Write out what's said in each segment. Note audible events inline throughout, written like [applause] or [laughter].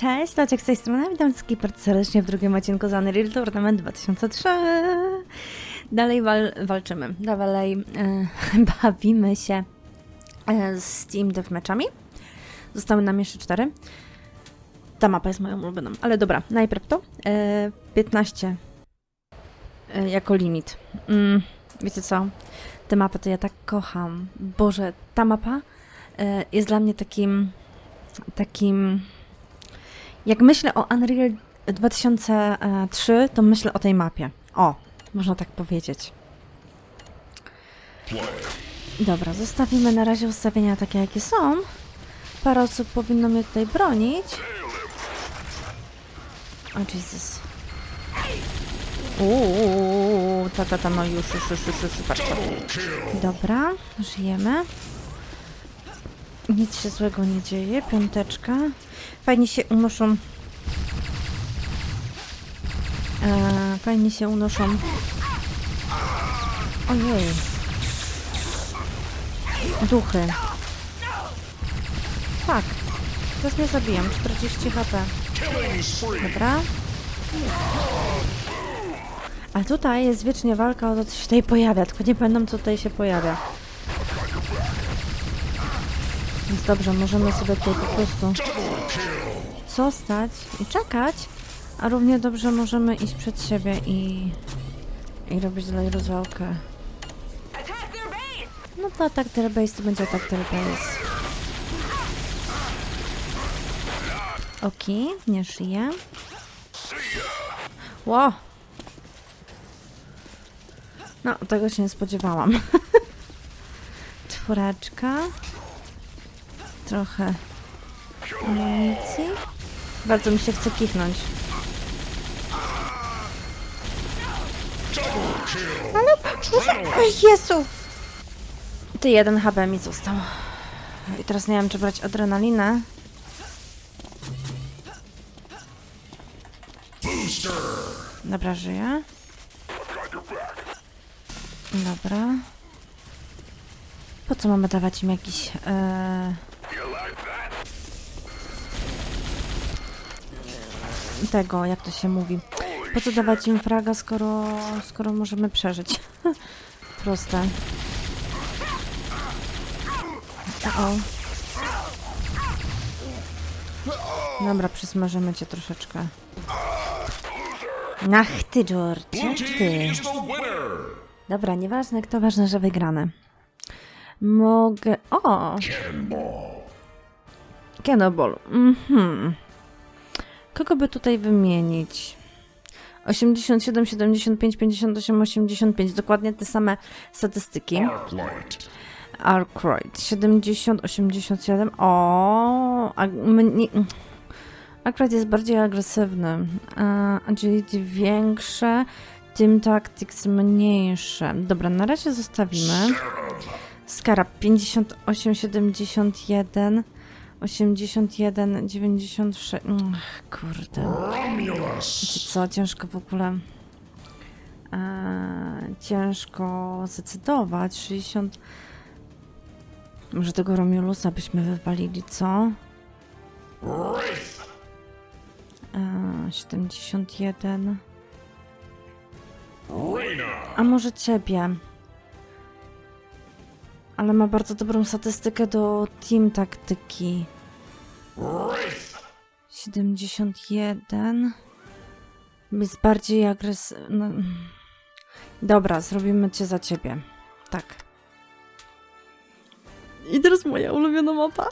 Cześć, Loczek z tej strony, witam wszystkich bardzo serdecznie w drugim odcinku z Unreal Tournament 2003. Dalej wal walczymy, dalej e, [laughs] bawimy się e, z Team Deathmatchami. Zostały nam jeszcze cztery. Ta mapa jest moją ulubioną, ale dobra, najpierw to. E, 15 e, jako limit. Mm, wiecie co? Tę mapę to ja tak kocham. Boże, ta mapa jest dla mnie takim takim jak myślę o Unreal 2003, to myślę o tej mapie. O, można tak powiedzieć. Dobra, zostawimy na razie ustawienia takie, jakie są. Parę osób powinno mnie tutaj bronić. O Jesus. Uuu, ta, ta, ta, no już, już, już, już, już, patrz. Dobra, żyjemy. Nic się złego nie dzieje, piąteczka. Fajnie się unoszą. E, fajnie się unoszą. Ojej. Duchy. Tak. Teraz mnie zabijam. 40 HP. Dobra. A tutaj jest wiecznie walka o to, co się tutaj pojawia. Tylko nie pamiętam, co tutaj się pojawia. Więc dobrze, możemy sobie tutaj po prostu zostać i czekać, a równie dobrze możemy iść przed siebie i, i robić dalej rozwałkę. No to atak their base to będzie atak their base. Nie żyje. Ło! No, tego się nie spodziewałam. [laughs] Czwóreczka. Trochę amunicji. Bardzo mi się chce kichnąć. Ale... Oj, Jezu! Ty jeden HB mi został. I teraz nie wiem, czy brać adrenalinę. Dobra, żyję. Dobra. Po co mamy dawać im jakiś... E... Tego, jak to się mówi. Po co dawać im fraga, skoro, skoro możemy przeżyć? [laughs] Proste. O. Dobra, przysmażymy cię troszeczkę. Ach ty, George, jak ty. Dobra, nieważne kto, ważne, że wygrane. Mogę... O! Cannonball. Cannonball. Mhm. Kogo by tutaj wymienić? 87, 75, 58, 85. Dokładnie te same statystyki. Arkwright. 70, 87. O, a mnie... Arkwright jest bardziej agresywny. A agility większe, tym tactics mniejsze. Dobra, na razie zostawimy. Scarab 58, 71, 81, 96. Ach, kurde. Wiecie co, ciężko w ogóle. E, ciężko zdecydować. 60. Może tego Romulusa byśmy wywalili, co? Wraith. E, 71. Reyna. A może ciebie? Ale ma bardzo dobrą statystykę do team taktyki. Wraith. 71. Jest bardziej agresywny. Dobra, zrobimy cię za ciebie. Tak. I teraz moja ulubiona mapa.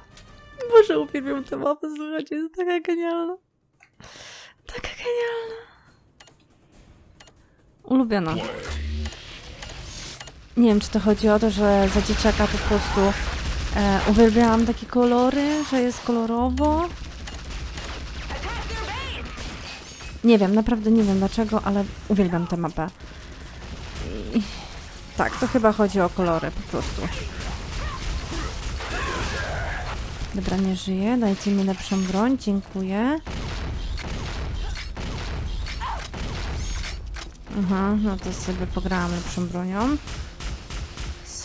Boże, uwielbiam tę mapę, słuchajcie, jest taka genialna. Taka genialna. Ulubiona. Nie wiem, czy to chodzi o to, że za dzieciaka po prostu e, uwielbiałam takie kolory, że jest kolorowo. Nie wiem, naprawdę nie wiem dlaczego, ale uwielbiam tę mapę. I... Tak, to chyba chodzi o kolory po prostu. Dobra, nie żyję. Dajcie mi lepszą broń, dziękuję. Aha, no to sobie pograłam lepszą bronią.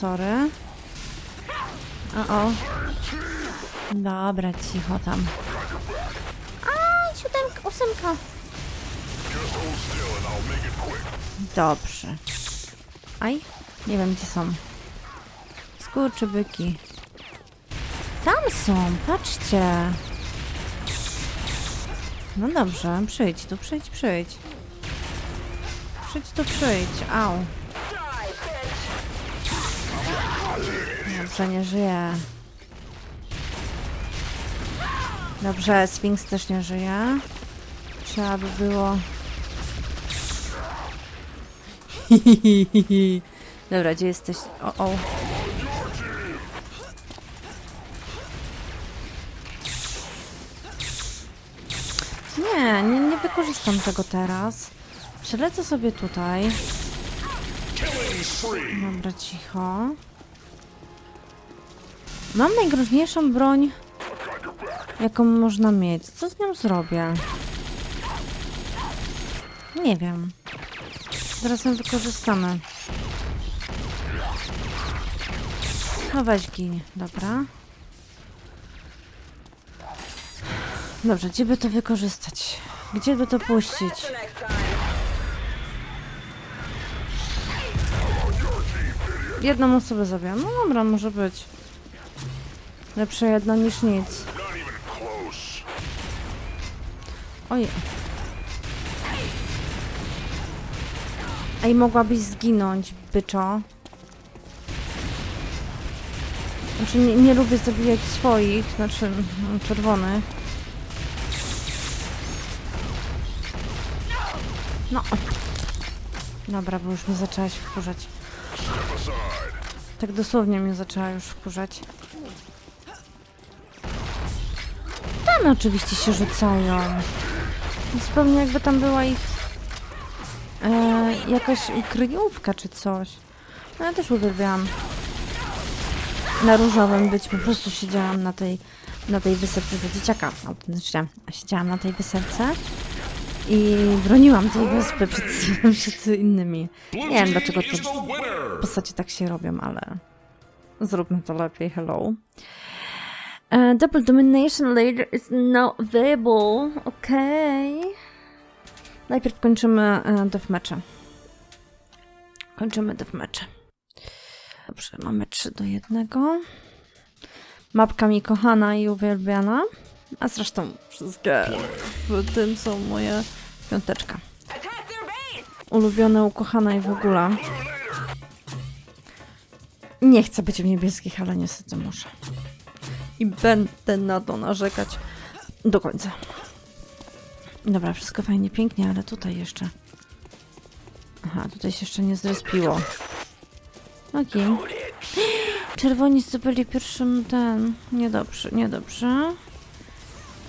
Sorry. O, o. Dobra, cicho tam. A! ósemka. It quick. Dobrze. Aj, nie wiem gdzie są. Skurczybyki. Tam są, patrzcie. No dobrze, przyjdź tu, przyjdź, przyjdź. Przyjdź tu, przyjdź. Au. Dobrze, nie żyje. Dobrze, Sphinx też nie żyje. Trzeba by było... [laughs] Dobra, gdzie jesteś? O, o. Nie, nie, nie wykorzystam tego teraz. Przelecę sobie tutaj. Dobra, cicho. Mam najgroźniejszą broń, jaką można mieć. Co z nią zrobię? Nie wiem. Zaraz ją wykorzystamy. No weź gin, dobra. Dobrze, gdzie by to wykorzystać? Gdzie by to puścić? Jedną osobę zabiłam. No dobra, może być. Lepsze jedno niż nic. Ojej. Ej, mogłabyś zginąć, byczo. Znaczy, nie, nie lubię zabijać swoich, znaczy mm, czerwonych. No. Dobra, bo już mnie zaczęłaś wkurzać. Tak dosłownie mnie zaczęła już wkurzać. Tam oczywiście się rzucają. Zupełnie jakby tam była ich e, jakaś kryjówka czy coś. No ja też uwielbiałam na różowym być. Po prostu siedziałam na tej, na tej wysepce za dzieciaka. Autentycznie. Siedziałam na tej wysepce i broniłam tej wyspy przed, [laughs] przed innymi. Nie wiem dlaczego is to the winner. w postaci tak się robią, ale zróbmy to lepiej. Hello. Uh, double domination later is not available. Okej. Najpierw kończymy uh, deathmatche. Kończymy deathmatche. Dobrze, mamy 3 do 1. Mapka mi kochana i uwielbiana. A zresztą wszystkie w tym są moje piąteczka. Ulubione, ukochane i w ogóle. Nie chcę być w niebieskich, ale niestety muszę. I będę na to narzekać do końca. Dobra, wszystko fajnie, pięknie, ale tutaj jeszcze... Aha, tutaj się jeszcze nie zrespiło. Okej. Czerwoni zdobyli pierwszym ten... Niedobrze, niedobrze.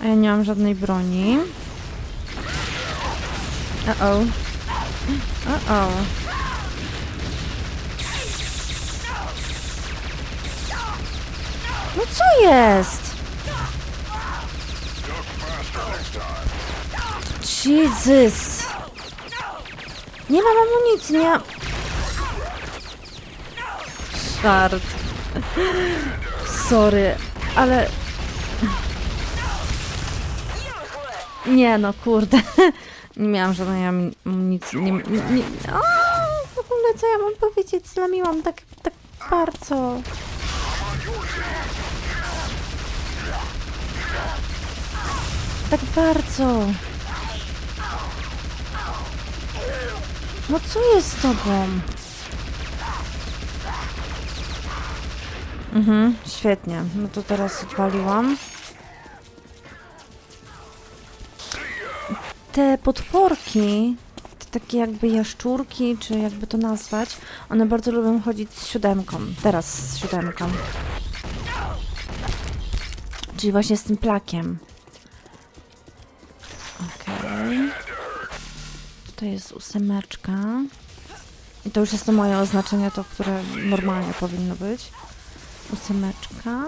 A ja nie mam żadnej broni. Uh-oh. Uh-oh. Co jest? Jesus. Nie mam amunicji, nie... Szart. Sorry, ale... Nie no, kurde. Nie miałam żadnej amunicji. Nie, nie, nie... W ogóle co ja mam powiedzieć? Zlamiłam tak, tak bardzo. Tak bardzo. No co jest z tobą? Mhm, świetnie. No to teraz odwaliłam. Te potworki, te takie jakby jaszczurki, czy jakby to nazwać, one bardzo lubią chodzić z siódemką. Teraz z siódemką. Czyli właśnie z tym plakiem. Tutaj jest ósemeczka. I to już jest to moje oznaczenie, to które normalnie powinno być. Ósemeczka.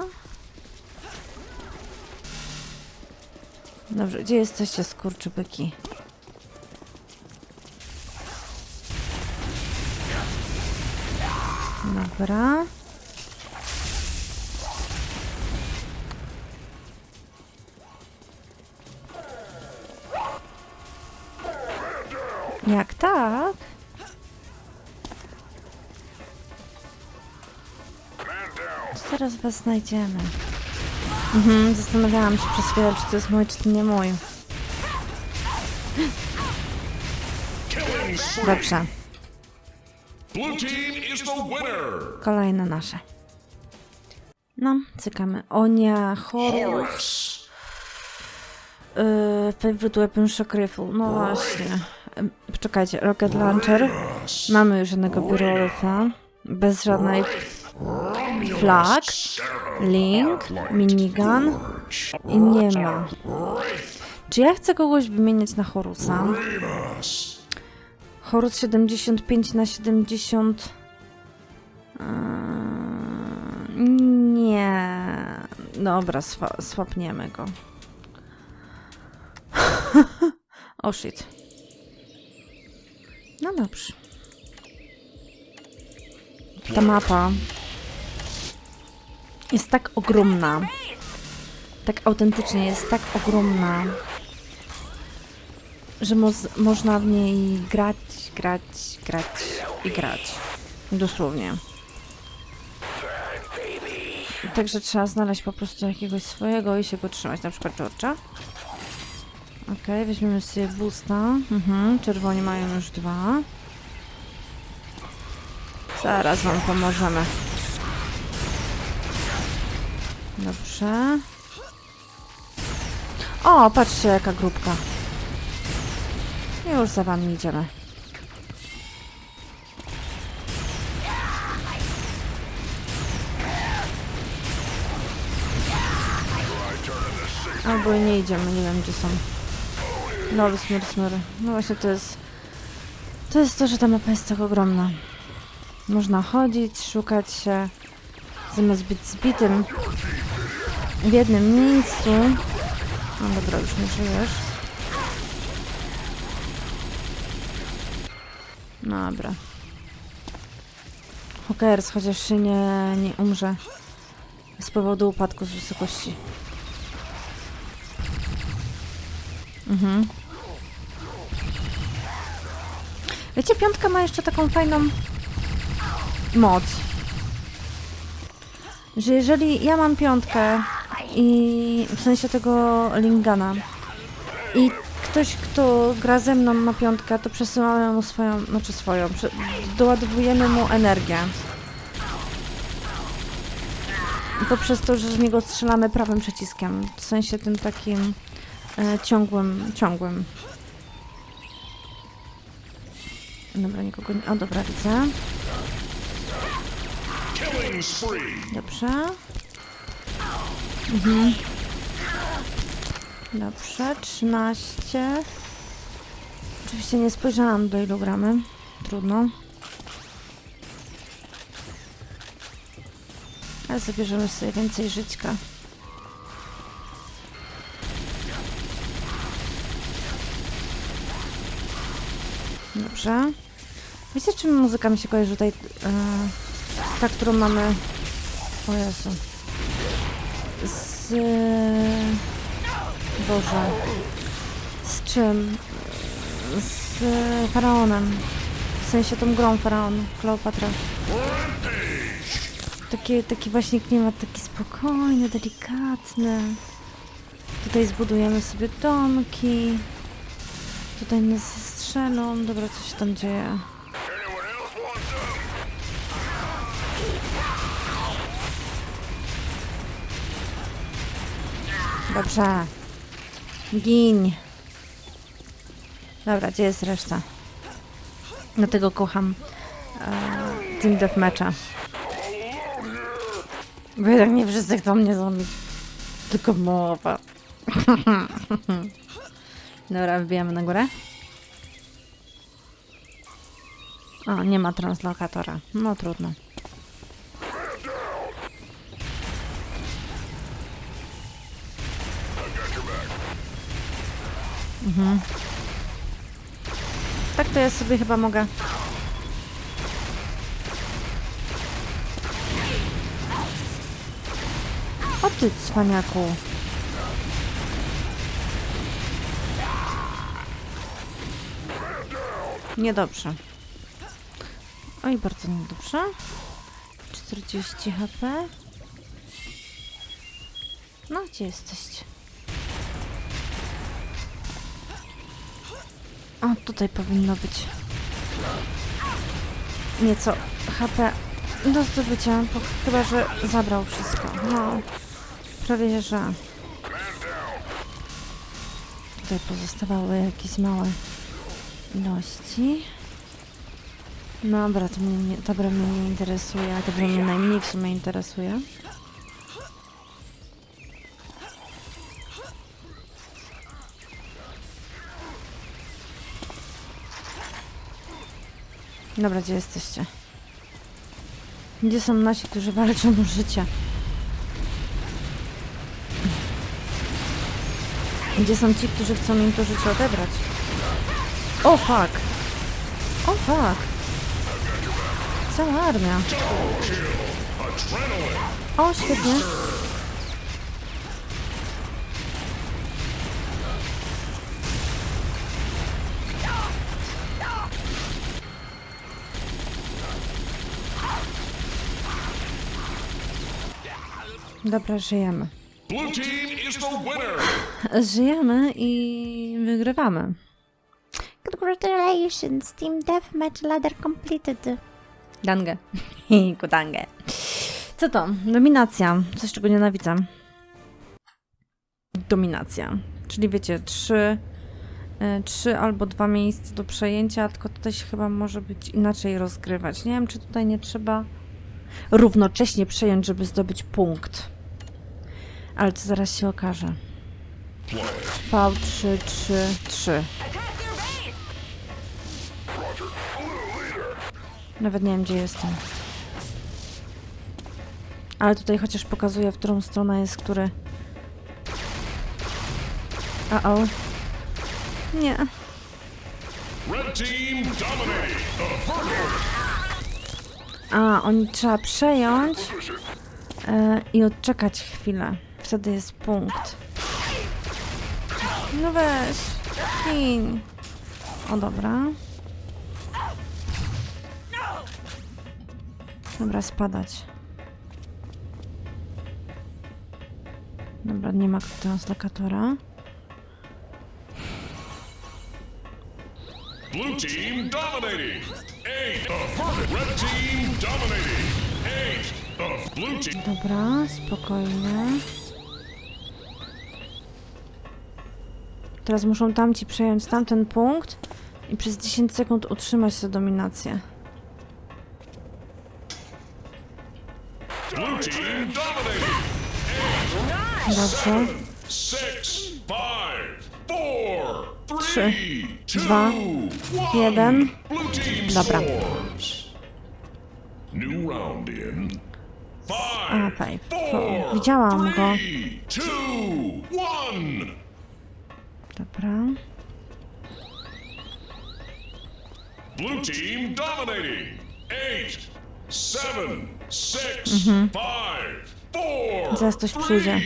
Dobrze, gdzie jesteście, skurczybyki? Dobra. Jak tak? Zaraz was znajdziemy. Mhm, zastanawiałam się przez chwilę, czy to jest mój, czy to nie mój. Dobrze, kolejne nasze. No, cykamy. Onia, Horus. yy, Favorite Weapon Shock Rifle. No właśnie. Poczekajcie, Rocket Launcher. Mamy już jednego Birolyfa. Bez żadnej flag. Link, minigun i nie ma. Czy ja chcę kogoś wymieniać na Horusa? Horus 75 na 70. Eee, Nie. Dobra, swa- swapniemy go. [laughs] o shit. No dobrze. Ta mapa jest tak ogromna. Tak autentycznie jest tak ogromna, że moz- można w niej grać, grać, grać i grać. Dosłownie. Także trzeba znaleźć po prostu jakiegoś swojego i się go trzymać, na przykład George'a. Okej, weźmiemy sobie boosta. Mhm, czerwoni mają już dwa. Zaraz wam pomożemy. Dobrze. O, patrzcie jaka grupka. Już za wami idziemy. Albo nie idziemy, nie wiem gdzie są. Lol, smyr, smyr. No właśnie to jest... To jest to, że ta mapa jest tak ogromna. Można chodzić, szukać się, zamiast być zbitym w jednym miejscu. No dobra, już nie żyjesz. Dobra. Hokers, chociaż się nie, nie umrze z powodu upadku z wysokości. Mhm. Wiecie, piątka ma jeszcze taką fajną moc. Że jeżeli ja mam piątkę i w sensie tego Lingana i ktoś, kto gra ze mną ma piątkę, to przesyłamy mu swoją, znaczy swoją, doładowujemy mu energię. Poprzez to, że z niego strzelamy prawym przyciskiem, w sensie tym takim e, ciągłym, ciągłym. Dobra, nikogo nie... O, dobra, widzę. Dobrze. Mhm. Dobrze, 13. Oczywiście nie spojrzałam do ilu gramy. Trudno. Ale zabierzemy sobie więcej żyćka. Dobrze. Wiecie, czym muzyka mi się kojarzy tutaj? E, ta, którą mamy o Jezu. Z... Boże. Z czym? Z Faraonem. W sensie tą grą Faraon, Kleopatra. Taki, taki właśnie klimat, taki spokojny, delikatny. Tutaj zbudujemy sobie domki. Tutaj nas strzelą. Dobra, co się tam dzieje? Dobrze. Gin. Dobra, gdzie jest reszta? Dlatego kocham e, Team Deathmatcha. Bo jednak nie wszyscy chcą mnie zabić. Tylko mowa. [laughs] Dobra, wbijamy na górę. O, nie ma translokatora. No trudno. Mhm. Tak to ja sobie chyba mogę. O ty cwaniaku. Niedobrze. Oj, bardzo niedobrze. 40 HP. No, gdzie jesteście? O, tutaj powinno być. Nieco HP do zdobycia, bo chyba, że zabrał wszystko. No, prawie że. Tutaj pozostawały jakieś małe ilości. Dobra, to mnie nie, dobra, mnie nie interesuje, a dobra, mnie najmniej w sumie interesuje. Dobra, gdzie jesteście? Gdzie są nasi, którzy walczą o życie? Gdzie są ci, którzy chcą im to życie odebrać? O fuck! O fuck! Cała armia. O, świetnie. Dobra, żyjemy. Blue team is the winner. Żyjemy i wygrywamy. Congratulations, Team Deathmatch ladder completed. Dange. [laughs] Kudange. Co to? Dominacja. Coś, czego nienawidzę. Dominacja. Czyli wiecie, trzy, e, trzy albo dwa miejsca do przejęcia, tylko tutaj się chyba może być inaczej rozgrywać. Nie wiem, czy tutaj nie trzeba równocześnie przejąć, żeby zdobyć punkt. Ale to zaraz się okaże. V3, 3, 3. Nawet nie wiem, gdzie jestem. Ale tutaj chociaż pokazuje, w którą stronę jest który. A o. Nie. A, oni trzeba przejąć e, i odczekać chwilę. Wtedy jest punkt. No weź. Kin. O, dobra. Dobra, spadać. Dobra, nie ma translakatora. Blue team dominating. Eight. Averted. Red team dominating. Eight. Of blue team. Dobra, spokojnie. Teraz muszą tamci przejąć tamten punkt i przez 10 sekund utrzymać tę dominację. Dobrze. Six. Five. Four. Trzy, Three. Two. dwa, one. jeden. Blue team Dobra. A, four. Widziałam go. Dobra. Blue team dominating. Eight, seven, six, five, four, Mhm. Zaraz coś przyjdzie.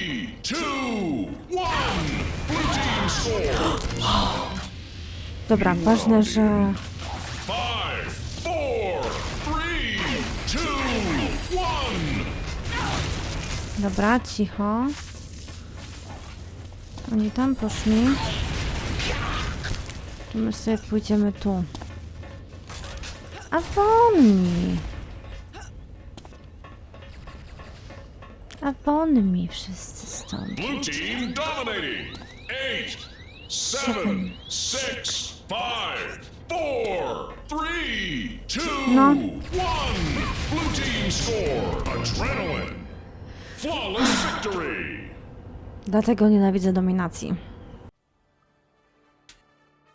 Dobra, ważne, że. Dobra, cicho. Oni tam poszli. To my sobie pójdziemy tu. A wonni! A wszyscy stąd. Blue team dominating. Eight, seven, six, five, four, three, two, No. one. Blue team score. Adrenaline. Flawless victory. Dlatego nienawidzę dominacji.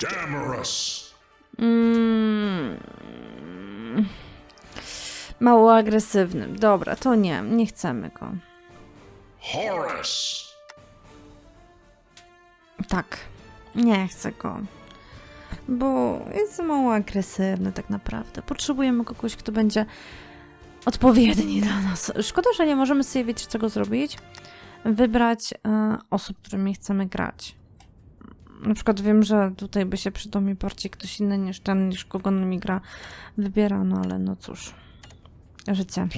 Damarus. Mm. Mało agresywny. Dobra, to nie, nie chcemy go. Horus. Tak, nie chcę go. Bo jest mało agresywny tak naprawdę. Potrzebujemy kogoś, kto będzie odpowiedni dla nas. Szkoda, że nie możemy sobie, wiecie czego zrobić? Wybrać e, osób, którymi chcemy grać. Na przykład wiem, że tutaj by się przydał mi bardziej ktoś inny niż ten, niż kogo mi gra wybiera, no ale no cóż. Życie.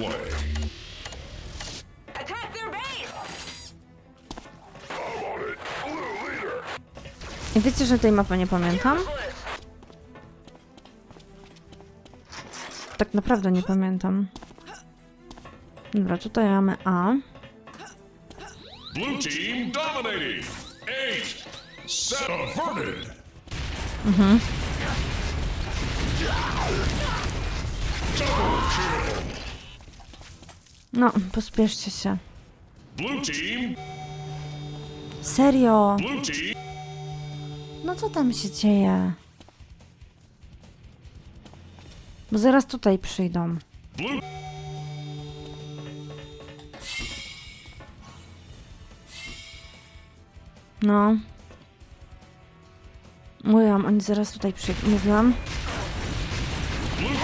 I wiecie, że tej mapy nie pamiętam? Tak naprawdę nie pamiętam. Dobra, tutaj mamy A. Blue team dominating. Kill. No, pospieszcie się. Blue team. Serio? Blue team. No co tam się dzieje? Bo zaraz tutaj przyjdą. No. Mówiłam, oni zaraz tutaj przyjdą. Mówiłam. Blue.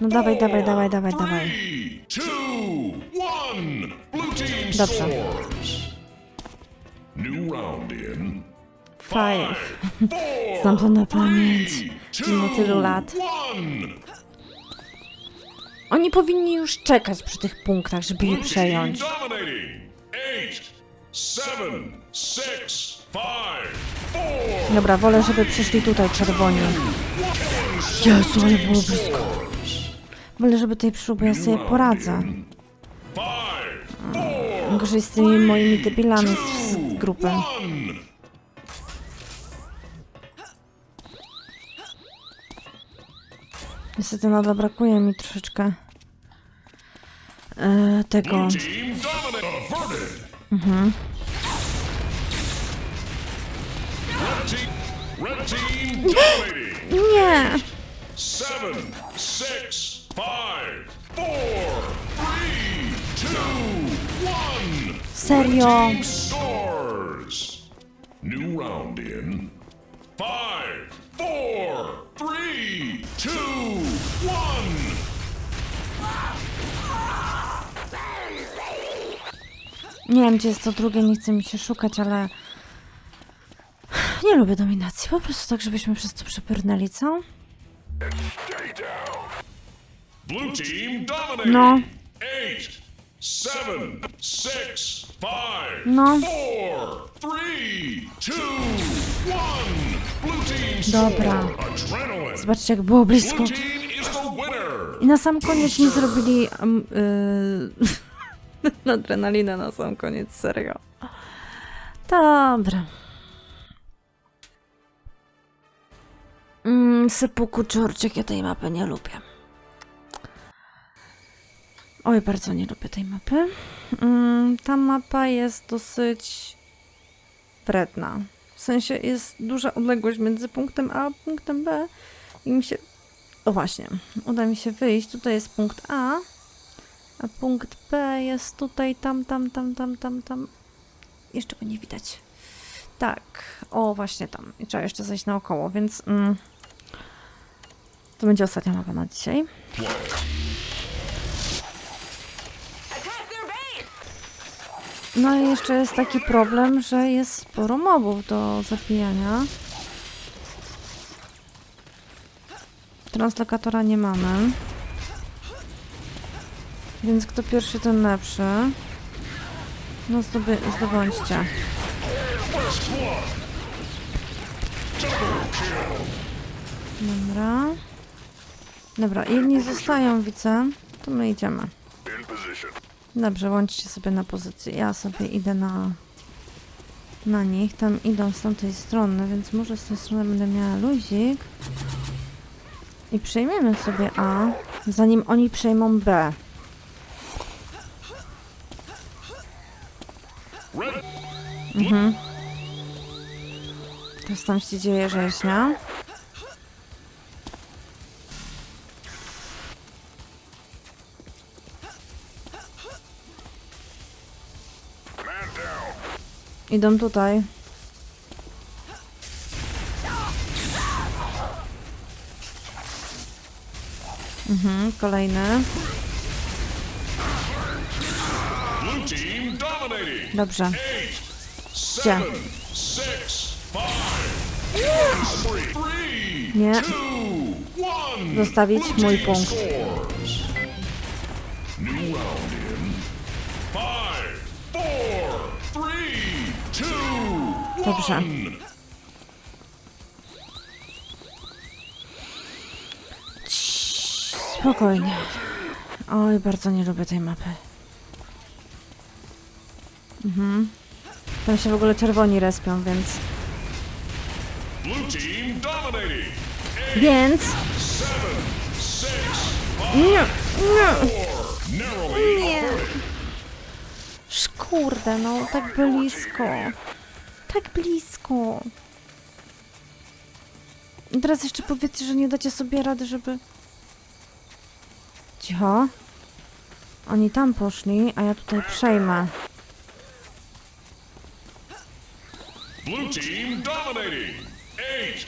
No dawaj, dawaj, dawaj, dawaj, dawaj. Dobrze. New round in. Five. [laughs] Znam to na pamięć. Mimo tylu lat. Oni powinni już czekać przy tych punktach, żeby je przejąć. Dobra, wolę, żeby przyszli tutaj czerwoni. Jezu, ale było blisko. Wolę, żeby tutaj przyszło, bo ja sobie poradzę. Gorzej z tymi moimi debilami z, z grupy. Niestety nadal brakuje mi troszeczkę e, tego. Dominating. [laughs] Nie! Seven. Serio? New round in. Five, four, three, two, one. Nie wiem, gdzie jest to drugie, nie chce mi się szukać, ale... Nie lubię dominacji, po prostu tak, żebyśmy przez to przeprnęli, co? No. No. Dobra. Zobaczcie, jak było blisko. I na sam koniec mi zrobili... Um, yy, [laughs] adrenalinę na sam koniec, serio. Dobra. Mm, Sepuku Czorczyk, ja tej mapy nie lubię. Oj, bardzo nie lubię tej mapy. Mm, ta mapa jest dosyć wredna. W sensie jest duża odległość między punktem A a punktem B i mi się... O właśnie, uda mi się wyjść. Tutaj jest punkt A, a punkt B jest tutaj, tam, tam, tam, tam, tam, tam. Jeszcze go nie widać. Tak, o właśnie tam. I trzeba jeszcze zejść naokoło, więc mm, to będzie ostatnia mapa na dzisiaj. No i jeszcze jest taki problem, że jest sporo mobów do zabijania. Translokatora nie mamy. Więc kto pierwszy, ten lepszy. No zdobądźcie. Dobra. Dobra, jedni zostają, widzę. To my idziemy. Dobrze, łączcie sobie na pozycję. Ja sobie idę na, na nich. Tam idą z tamtej strony, więc może z tej strony będę miała luzik. I przejmiemy sobie A, zanim oni przejmą B. Red. Teraz tam się dzieje rzeźnia. Idą tutaj. Mhm, kolejny. Dobrze. Gdzie? Nie. Zostawić mój punkt. Dobrze. Spokojnie. Oj, bardzo nie lubię tej mapy. Mhm. Tam się w ogóle czerwoni respią, więc... Więc... Nie, nie, nie. Kurde, no, tak blisko. Tak blisko. I teraz jeszcze powiedzcie, że nie dacie sobie rady, żeby... Cicho. Oni tam poszli, a ja tutaj przejmę. Blue team dominating. Eight,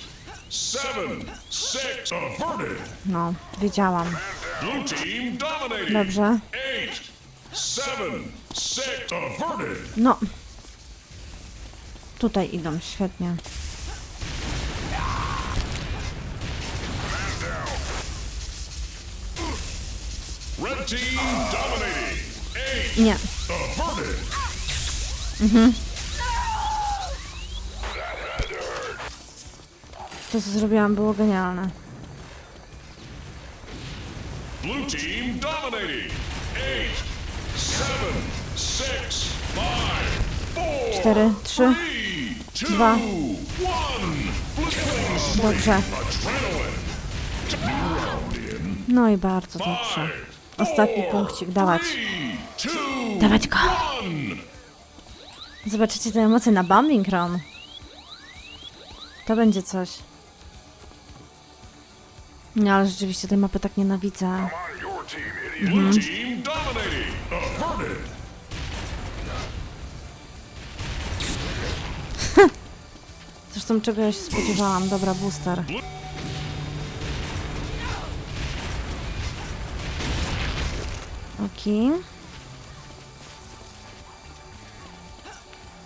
seven, six, averted. No, wiedziałam. Blue team dominating. Dobrze. Eight, seven, six, averted. No. Tutaj idą, świetnie. Nie. averted. To, co zrobiłam, było genialne. Blue team dominating. Eight, seven, six, five, four, Cztery, trzy, three, two, dwa. Dobrze. No i bardzo dobrze. Ostatni punkcik, dawać. Dawać go. Zobaczycie te emocje na Bumbling Run. To będzie coś. Nie, ale rzeczywiście tej mapy tak nienawidzę. I'm Zresztą czego ja się spodziewałam. Dobra, booster. Okej.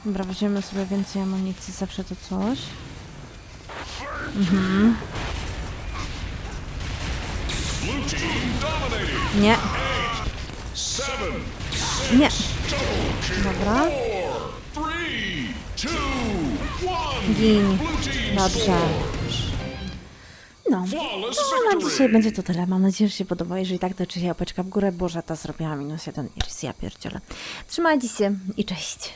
Dobra, weźmiemy sobie więcej amunicji, zawsze to coś. Dominating. Nie, nie. Dobra. Gin. Dobrze. No. Flawless No, na dzisiaj będzie to tyle. Mam nadzieję, że się podoba. Jeżeli tak, to czy łapeczka w górę. Boże, ta zrobiła minus jeden iris. Ja pierdzielę. Trzymajcie się i cześć.